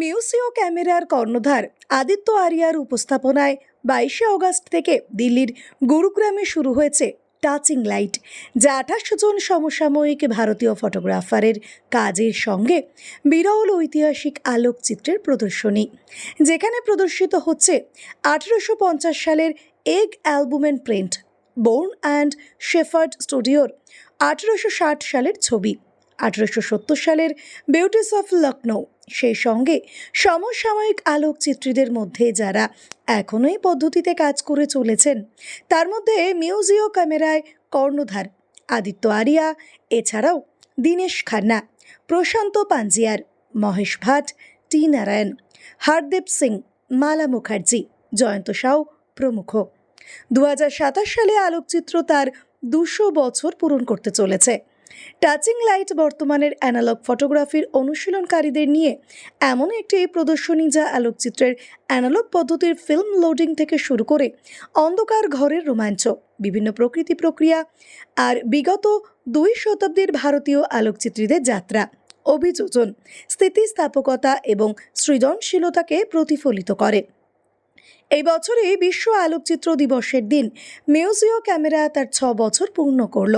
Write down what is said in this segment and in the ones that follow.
মিউজিও ক্যামেরার কর্ণধার আদিত্য আরিয়ার উপস্থাপনায় বাইশে অগস্ট থেকে দিল্লির গুরুগ্রামে শুরু হয়েছে টাচিং লাইট, যা আঠাশশো জন সমসাময়িক ভারতীয় ফটোগ্রাফারের কাজের সঙ্গে বিরল ঐতিহাসিক আলোকচিত্রের প্রদর্শনী, যেখানে প্রদর্শিত হচ্ছে আঠেরোশো পঞ্চাশ সালের egg albumen print, Bourne and Shepherd স্টুডিওর আঠেরোশো ষাট সালের ছবি। আঠেরোশো সত্তর সালের বিউটিস অফ লখনৌ সেই সঙ্গে সমসাময়িক আলোকচিত্রীদের মধ্যে যারা এখনও এই পদ্ধতিতে কাজ করে চলেছেন, তার মধ্যে মিউজিও ক্যামেরায় কর্ণধার আদিত্য আরিয়া, এছাড়াও দীনেশ খান্না, প্রশান্ত পাঞ্জিয়ার, মহেশ ভাট, টি নারায়ণ, হরদীপ সিং, মালা মুখার্জি, জয়ন্ত সাউ প্রমুখ। দু হাজার সাতাশ সালে আলোকচিত্র তার দুশো বছর পূরণ করতে চলেছে। টাচিং লাইট বর্তমানের অ্যানালগ ফটোগ্রাফির অনুশীলনকারীদের নিয়ে এমন একটি প্রদর্শনী যা আলোকচিত্রের অ্যানালগ পদ্ধতির ফিল্ম লোডিং থেকে শুরু করে অন্ধকার ঘরের রোমাঞ্চ, বিভিন্ন প্রকৃতি প্রক্রিয়া আর বিগত দুই শতাব্দীর ভারতীয় আলোকচিত্রীদের যাত্রা, অভিযোজন, স্থিতিস্থাপকতা এবং সৃজনশীলতাকে প্রতিফলিত করে। এই বছরে বিশ্ব আলোকচিত্র দিবসের দিন মিউজিও ক্যামেরা তার ছ বছর পূর্ণ করল।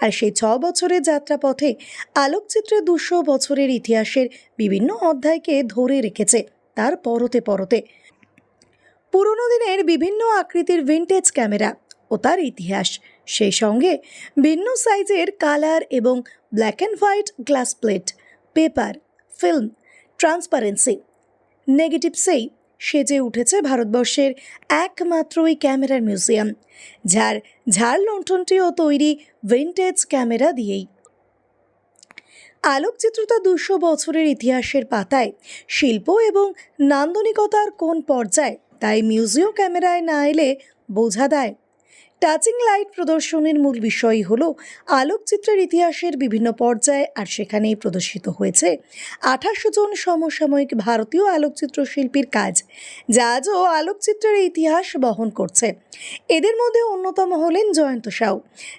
আর সেই ছ বছরের যাত্রাপথে আলোকচিত্রে দুশো বছরের ইতিহাসের বিভিন্ন অধ্যায়কে ধরে রেখেছে তার পরতে পরতে। পুরনো দিনের বিভিন্ন আকৃতির ভিন্টেজ ক্যামেরা ও তার ইতিহাস। সেই সঙ্গে ভিন্ন সাইজের কালার এবং black and white glass plate paper film transparency নেগেটিভসেই সেজে উঠেছে ভারতবর্ষের একমাত্র ওই ক্যামেরার মিউজিয়াম, যার ঝাড় লণ্ঠনটিও তৈরি ভিন্টেজ ক্যামেরা দিয়েই। আলোকচিত্রতা দুশো বছরের ইতিহাসের পাতায়, শিল্প এবং নান্দনিকতার কোন পর্যায়ে, তাই মিউজিয়াম ক্যামেরায় না এলে বোঝা দেয়। টাচিং লাইট প্রদর্শনীর মূল বিষয় হলো আলোকচিত্রের ইতিহাসের বিভিন্ন পর্যায়ে আর সেখানেই প্রদর্শিত হয়েছে আঠাশো জন সমসাময়িক ভারতীয় আলোকচিত্র শিল্পীর কাজ, যা আজও আলোকচিত্রের ইতিহাস বহন করছে। এদের মধ্যে অন্যতম হলেন জয়ন্ত সাউ,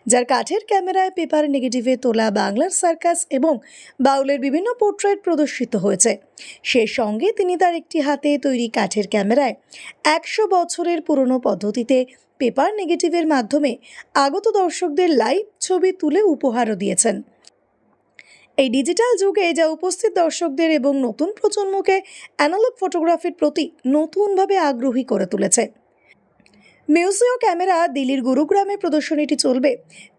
যার কাঠের ক্যামেরায় পেপার নেগেটিভে তোলা বাংলার সার্কাস এবং বাউলের বিভিন্ন পোর্ট্রেট প্রদর্শিত হয়েছে। সে সঙ্গে তিনি তার একটি হাতে তৈরি কাঠের ক্যামেরায় একশো বছরের পুরনো পদ্ধতিতে পেপার নেগেটিভের মাধ্যমে আগত দর্শকদের লাইভ ছবি তুলে উপহারও দিয়েছেন। এই ডিজিটাল যুগে যা উপস্থিত দর্শকদের এবং নতুন প্রজন্মকে অ্যানালগ ফটোগ্রাফির প্রতি নতুনভাবে আগ্রহী করে তুলেছে। মিউজিও ক্যামেরা দিল্লির গুরুগ্রামে প্রদর্শনীটি চলবে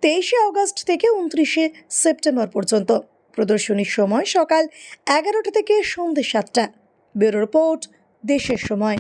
তেইশে আগস্ট থেকে উনত্রিশে সেপ্টেম্বর পর্যন্ত। প্রদর্শনীর সময় সকাল এগারোটা থেকে সন্ধ্যে সাতটা। ব্যুরো রিপোর্ট দেশের সময়।